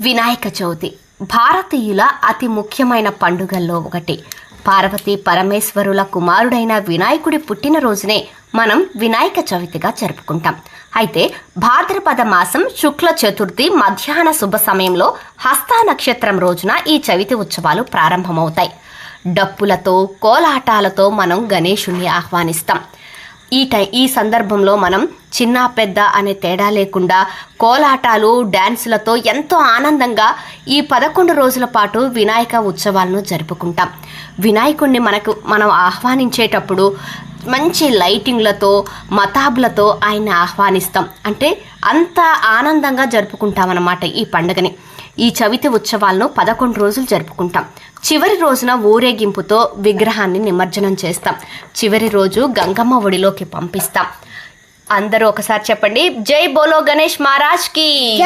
వినాయక చవితి. భారతీయుల అతి ముఖ్యమైన పండుగల్లో ఒకటి. పార్వతీ పరమేశ్వరుల కుమారుడైన వినాయకుడి పుట్టినరోజునే మనం వినాయక చవితిగా జరుపుకుంటాం. అయితే భాద్రపద మాసం శుక్ల చతుర్థి మధ్యాహ్న శుభ సమయంలో హస్త నక్షత్రం రోజున ఈ చవితి ఉత్సవాలు ప్రారంభమవుతాయి. డప్పులతో కోలాటాలతో మనం గణేషుణ్ణి ఆహ్వానిస్తాం. ఈ టై ఈ సందర్భంలో మనం చిన్న పెద్ద అనే తేడా లేకుండా కోలాటాలు డ్యాన్సులతో ఎంతో ఆనందంగా ఈ పదకొండు రోజుల పాటు వినాయక ఉత్సవాలను జరుపుకుంటాం. వినాయకుడిని మనకు మనం ఆహ్వానించేటప్పుడు మంచి లైటింగ్లతో మతాబులతో ఆయన్ని ఆహ్వానిస్తాం. అంటే అంత ఆనందంగా జరుపుకుంటామన్నమాట ఈ పండుగని. ఈ చవితి ఉత్సవాలను పదకొండు రోజులు జరుపుకుంటాం. చివరి రోజున ఊరేగింపుతో విగ్రహాన్ని నిమజ్జనం చేస్తాం. చివరి రోజు గంగమ్మ ఒడిలోకి పంపిస్తాం. అందరూ ఒకసారి చెప్పండి. జై బోలో గణేష్ మహారాజ్కి.